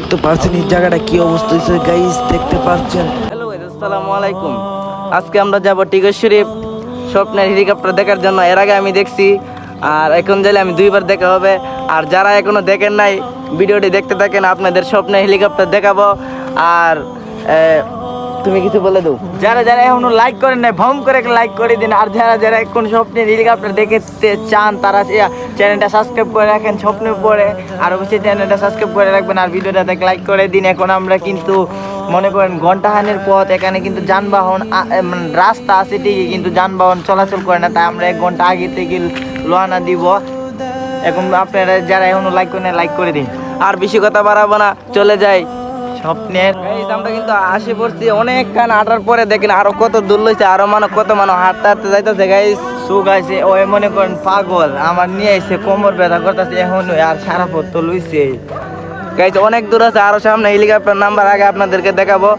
দেখতে পাচ্ছেন এই জায়গাটা কি অবস্থা হয়েছে গাইস দেখতে পাচ্ছেন হ্যালো আসসালামু আলাইকুম। আজকে আমরা যাব টিগর শরীফ স্বপ্নের হেলিকপ্টার দেখার জন্য। এর আগে আমি দেখছি, আর এখন যাইলে আমি দুইবার দেখা হবে। আর যারা এখনও দেখেন নাই, ভিডিওটি দেখতে থাকেন, আপনাদের স্বপ্নের হেলিকপ্টার দেখাবো। আর তুমি কিছু বলে দাও। যারা যারা এখনও লাইক করেন না ভম করে লাইক করে দিন। আর যারা যারা এখন স্বপ্নের হেলিকপ্টার দেখতে চান, তারা চ্যানেলটা সাবস্ক্রাইব করে রাখেন স্বপ্নে পড়ে আর অবশ্যই চ্যানেলটা সাবস্ক্রাইব করে রাখবেন আর ভিডিওটা দেখ লাইক করে দিন। এখন আমরা কিন্তু মনে করেন ঘন্টাহানের পথ, এখানে কিন্তু যানবাহন মানে রাস্তা আছে ঠিকই, কিন্তু যানবাহন চলাচল করে না। তাই আমরা এক ঘণ্টা আগে থেকে লোয়ানা দিব। এখন আপনারা যারা এখনও লাইক করেন লাইক করে দিন। আর বেশি কথা বাড়াবো না, চলে যাই। স্বপ্নের। আমরা কিন্তু আসে পড়ছি অনেকক্ষণ আটার হাঁটার পরে দেখেন আরও কত দূর লইছে আরও মানে কত মানে হাঁটতে হাঁটতে যাইতেছে। গাইস সুখ আছে, ও মনে করেন পাগল, আমার নিয়ে এসে কোমর ব্যথা করতেছে, এখন আর সারা পথ তো লইছে গাইছে অনেক দূর আছে, আরও সামনে হেলিকপ্টার নাম্বার আগে আপনাদেরকে দেখাবো।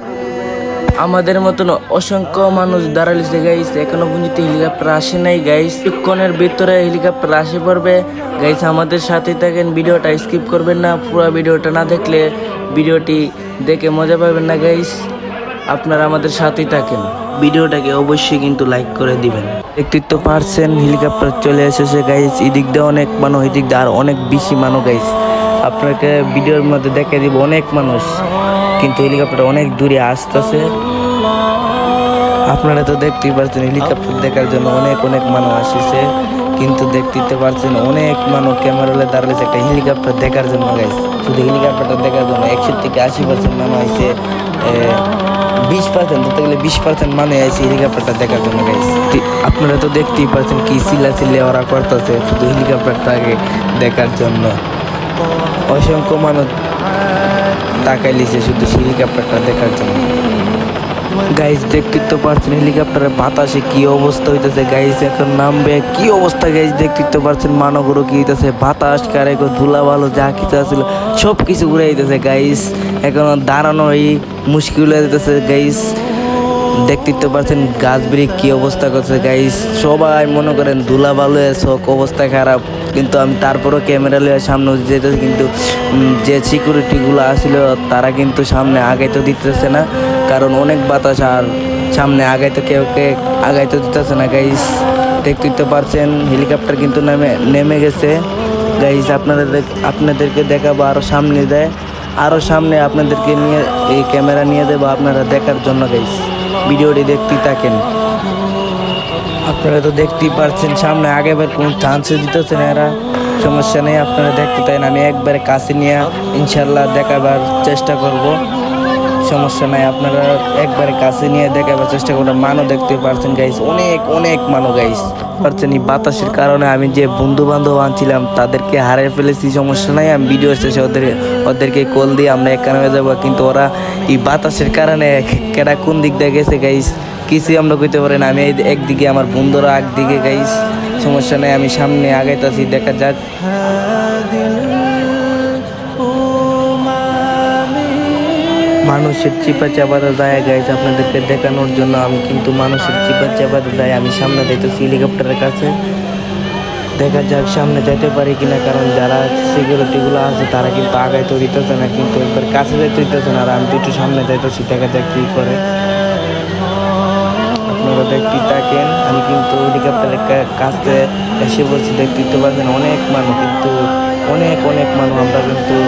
আমাদের মতন অসংখ্য মানুষ দাঁড়ালিছে গাইস, এখনও পর্যন্ত হেলিকপ্টার আসে নাই গাইস। কিছুক্ষণের ভিতরে হেলিকপ্টার আসে পড়বে। গাইস, আমাদের সাথে থাকেন, ভিডিওটা স্কিপ করবেন না। পুরো ভিডিওটা না দেখলে ভিডিওটি দেখে মজা পাবেন না গাইস। আপনারা আমাদের সাথেই থাকেন। ভিডিওটাকে অবশ্যই কিন্তু লাইক করে দিবেন। দেখতেই তো পারছেন হেলিকপ্টার চলে এসেছে গাইস। এদিক দিয়ে অনেক মানুষ, এদিক দিয়ে আর অনেক বেশি মানুষ গাইস। আপনাকে ভিডিওর মধ্যে দেখে দিব, অনেক মানুষ। কিন্তু হেলিকপ্টার অনেক দূরে আসতেছে। আপনারা তো দেখতেই পারছেন হেলিকপ্টার দেখার জন্য অনেক অনেক মানুষ আসিছে। কিন্তু দেখতে পারছেন, অনেক মানুষ ক্যামেরা দাঁড়াইছে একটা হেলিকপ্টার দেখার জন্য গাইছে শুধু হেলিকপ্টারটা দেখার জন্য একশো থেকে আশি পার্সেন্ট মানুষ আইছে বিশ পার্সেন্ট ধরতে গেলে বিশ পার্সেন্ট মানে আইছে হেলিকপ্টারটা দেখার জন্য গাইছে আপনারা তো দেখতেই পাচ্ছেন কি চিল্লা চিল্লে ওরা করতেছে শুধু হেলিকপ্টারটাকে দেখার জন্য। অসংখ্য মানুষ তাকাই লিছে শুধু হেলিকপ্টারটা দেখার জন্য। গাইস দেখতে তো পারছেন হেলিকপ্টারের বাতাসে কি অবস্থা হইতেছে। গাইস এখন নামবে, কি অবস্থা? গাইস দেখতে তো পারছেন মানগরু কি হইতেছে। বাতাস, কারে ধুলা ভালো যা কিছু আছিল সব কিছু ঘুরে দিতেছে গাইস এখন দাঁড়ানো এই মুশকিল হয়ে যেতেছে গাইস দেখতে তো পারছেন গাছ বিড়ি কী অবস্থা করছে গাইস সবাই মনে করেন ধুলা ভালো শোক অবস্থা খারাপ। কিন্তু আমি তারপরও ক্যামেরা লিয়ে সামনে যেতে কিন্তু যে সিকিউরিটিগুলো আসছিল তারা কিন্তু সামনে আগাইতে দিতেছে না। কারণ অনেক বাতাস আর সামনে আগাইতে কেউ কে আগাইতে দিতেছে না। গাইস দেখতেই তো পারছেন হেলিকপ্টার কিন্তু নেমে নেমে গেছে। গাইস আপনাদের, আপনাদেরকে দেখাবো আরও সামনে দেয়। আরও সামনে আপনাদেরকে নিয়ে, এই ক্যামেরা নিয়ে দেবো আপনারা দেখার জন্য গাইস ভিডিওটি দেখতেই থাকেন। আপনারা তো দেখতেই পারছেন, সামনে আগে বার কোনো চান্সে দিতেছে না এরা। সমস্যা নেই, আপনারা দেখতে থাকেন, আমি একবারে কাছে নিয়ে ইনশাল্লাহ দেখাবার চেষ্টা করব। সমস্যা নাই, আপনারা একবারে কাছে নিয়ে দেখাবার চেষ্টা করবেন। মানও দেখতে পারছেন গাইস অনেক অনেক মানো গাইস পারছেন এই বাতাসের কারণে আমি যে বন্ধু বান্ধব আনছিলাম, তাদেরকে হারিয়ে ফেলেছি, সমস্যা নাই, আমি ভিডিও শেষে ওদের, ওদেরকে কল দিয়ে আমরা এখানে হয়ে যাব, কিন্তু ওরা এই বাতাসের কারণে কেটা কোন দিক দিয়ে গেছে গাইস কিছুই আমরা কইতে পারি না। আমি একদিকে আমার বন্ধুরা একদিকে গাইস, সমস্যা নাই, আমি সামনে আগাইতাছি, দেখা যাক। মানুষের চিপা চাপাতে দেয় গাইস, আপনাদেরকে দেখানোর জন্য আমি কিন্তু মানুষের চিপা চাপাতে দেয় আমি সামনে যাইতেছি হেলিকপ্টারের কাছে। দেখা যাক সামনে যেতে পারি কিনা, কারণ যারা সিকিউরিটিগুলো আছে, তারা কিন্তু আগাইতে দিতেছে না, কিন্তু একবার কাছে যাইতে দিতেছে না, আর আমি একটু সামনে যাইতেছি, দেখা যাক কী করে। আপনারা দেখতে থাকেন। আমি কিন্তু হেলিকপ্টারের কাছে এসে বলছি, দেখতে তো পাচ্ছেন অনেক মানুষ, কিন্তু অনেক অনেক মানুষ। আমরা কিন্তু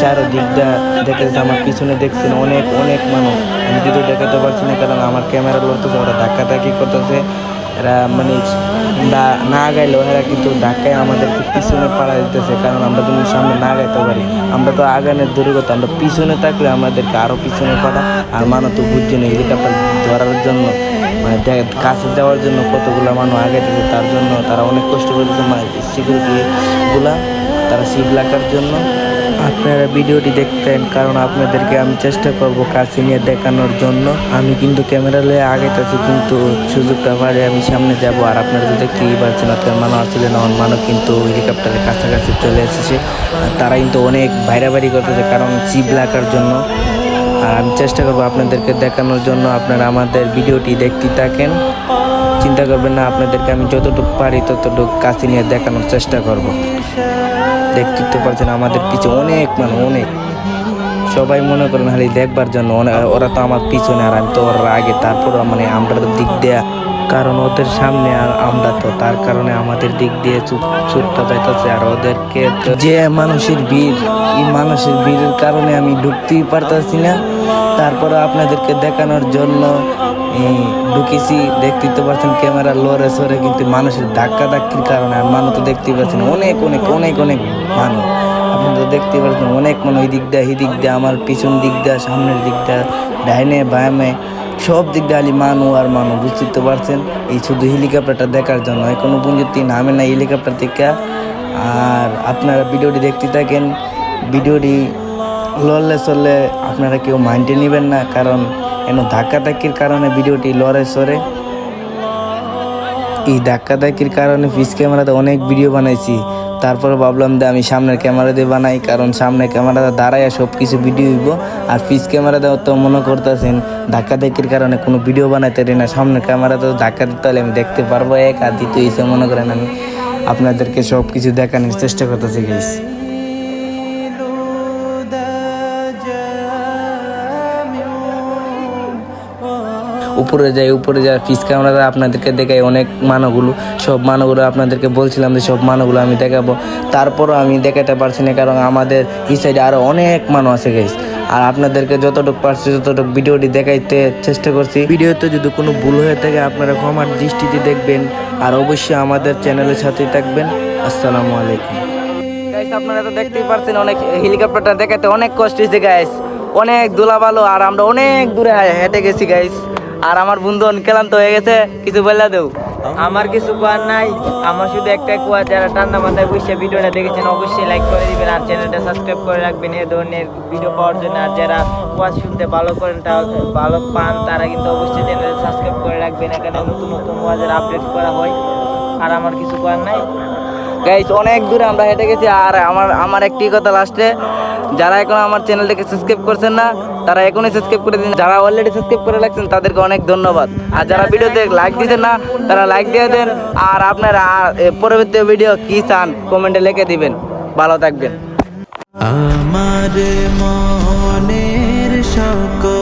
চারদিকটা দেখেছি আমার পিছনে দেখছেন অনেক অনেক মানুষ। আমি কিন্তু দেখাতে পারছি না, কারণ আমার ক্যামেরা লড়তেছে, ওরা ধাক্কা ধাক্কি করতেছে। এরা মানে না- গাইলেও এরা কিন্তু ধাক্কায় আমাদেরকে পিছনে পাড়া দিতেছে, কারণ আমরা তুমি সামনে না গাইতে পারি, আমরা তো আগানের দূরে আমরা পিছনে থাকলে আমাদেরকে আরও পিছনে পাঠা আর মানুষ তো বুঝছে না হেলিকপ্টার ধরার জন্য। মানে কাছে যাওয়ার জন্য কতগুলো মানুষ আগে থেকে তার জন্য তারা অনেক কষ্ট করতেছে সিকিউরিটিগুলা তারা সিট লাগার জন্য। আপনারা ভিডিওটি দেখতেন, কারণ আপনাদেরকে আমি চেষ্টা করব কাছে নিয়ে দেখানোর জন্য। আমি কিন্তু ক্যামেরা লয়ে আগেতেছি কিন্তু সুযোগটা পারে আমি সামনে যাব। আর আপনারা তো দেখতেই পাচ্ছেন আপনার মানুষ আসছিলেন আমার মানুষ কিন্তু হেলিকপ্টারের কাছাকাছি চলে এসেছে। তারা কিন্তু অনেক বাইরাবাড়ি করতেছে, কারণ চিপ লাগার জন্য। আমি চেষ্টা করব আপনাদেরকে দেখানোর জন্য আপনারা আমাদের ভিডিওটি দেখতে থাকেন। চিন্তা করবেন না, আপনাদেরকে আমি যতটুকু পারি ততটুকু কাছে নিয়ে দেখানোর চেষ্টা করব। দেখতে তো পারছেন আমাদের পিছনে অনেক মানে অনেক। সবাই মনে করেন খালি দেখবার জন্য ওরা তো আমার পিছনে আর আমি তো ওরা আগে, তারপর মানে আমরা তো দিক দেয়া। কারণ ওদের সামনে আর আমরা তো, তার কারণে আমাদের দিক দিয়ে ছুটতে যাইতেছে আর ওদেরকে যে মানুষের ভিড়, এই মানুষের ভিড়ের কারণে আমি ঢুকতেই পারতাছি না। তারপরে আপনাদেরকে দেখানোর জন্য ঢুকেছি, দেখতেই তো পারছেন ক্যামেরা লড়ে সরে, কিন্তু মানুষের ধাক্কা ধাক্কির কারণে আর মানুষ তো দেখতেই পাচ্ছেন অনেক অনেক অনেক অনেক মানুষ। আপনি তো দেখতেই পাচ্ছেন অনেক মানুষ এই দিক দিয়ে এই দিক দিয়ে, আমার পিছন দিক দিয়ে, সামনের দিক দিয়ে, ডাইনে, বামে, সব দিক দিয়ে আলি মানু আর মানু বুঝতে তো পারছেন? এই শুধু হেলিকপ্টারটা দেখার জন্য এখনও পর্যন্ত নামে না হেলিকপ্টার থেকে। আর আপনারা ভিডিওটি দেখতে থাকেন, ভিডিওটি লড়লে চললে আপনারা কেউ মাইন্ডে নেবেন না, কারণ এন ধাক্কা ধাক্কির কারণে ভিডিওটি লড়ে সরে এই ধাক্কা ধাক্কির কারণে ফিস ক্যামেরাতে অনেক ভিডিও বানাইছি। তারপরে ভাবলাম যে আমি সামনের ক্যামেরা দিয়ে বানাই, কারণ সামনের ক্যামেরাতে দাঁড়াইয়া সব কিছু ভিডিও হইব। আর ফিস ক্যামেরাতে তো মনে করতেছেন ধাক্কা ধাক্কির কারণে কোনো ভিডিও বানাইতে পারি না। সামনের ক্যামেরাতে ধাক্কা দিতে হলে আমি দেখতে পারব, এক আর দ্বিতীয় হিসেবে মনে করেন আমি আপনাদেরকে সব কিছু দেখানোর চেষ্টা করতেছি গাইস উপরে যাই উপরে যাই ফিস ক্যামেরাতে আপনাদেরকে দেখাই অনেক মানগুলো। সব মানগুলো আপনাদেরকে বলছিলাম যে সব মানগুলো আমি দেখাবো। তারপরও আমি দেখাতে পারছি না, কারণ আমাদের এই সাইডে আরও অনেক মানুষ আছে গাইস আর আপনাদেরকে যতটুকু পারছি ততটুকু ভিডিওটি দেখাইতে চেষ্টা করছি। ভিডিওতে যদি কোনো ভুল হয়ে থাকে, আপনারা ক্ষমার দৃষ্টিতে দেখবেন। আর অবশ্যই আমাদের চ্যানেলের সাথেই থাকবেন। আসসালামু আলাইকুম। আপনারা তো দেখতেই পারছেন, অনেক হেলিকপ্টারটা দেখাতে অনেক কষ্ট হয়েছে গাইস অনেক ধুলাবালো আর আমরা অনেক দূরে হেঁটে গেছি গাইস আর আমার বন্ধু ক্লান্ত হয়ে গেছে, কিছু বললা দেও? আমার কিছু কোয়ার নাই, আমার শুধু একটাই কোয়া যারা ঠান্ডা মাথায় বসে ভিডিওটা দেখেছেন, অবশ্যই লাইক করে দিবেন আর চ্যানেলটা সাবস্ক্রাইব করে রাখবেন। এই ধরনের ভিডিও পাওয়ার জন্য আর যারা কোয়া শুনতে ভালো করেন, তা ভালো পান, তারা কিন্তু অবশ্যই চ্যানেলটা সাবস্ক্রাইব করে রাখবেন। এখানে নতুন নতুন ওয়াজের আপডেট করা হয়। আর আমার কিছু কোয়ার নাই। গাইস অনেক দূরে আমরা হেঁটে গেছি, আর আমার আমার একটি কথা লাস্টে যারা এখন আমার চ্যানেলটাকে সাবস্ক্রাইব করছেন না, তারা এখনই সাবস্ক্রাইব করে দিন। যারা অলরেডি সাবস্ক্রাইব করে রাখছেন, তাদেরকে অনেক ধন্যবাদ। আর যারা ভিডিওতে লাইক দিচ্ছেন না, তারা লাইক দিয়ে দেন। আর আপনারা পরবর্তী ভিডিও কি চান কমেন্টে লিখে দিবেন। ভালো থাকবেন। আমার মনের সকল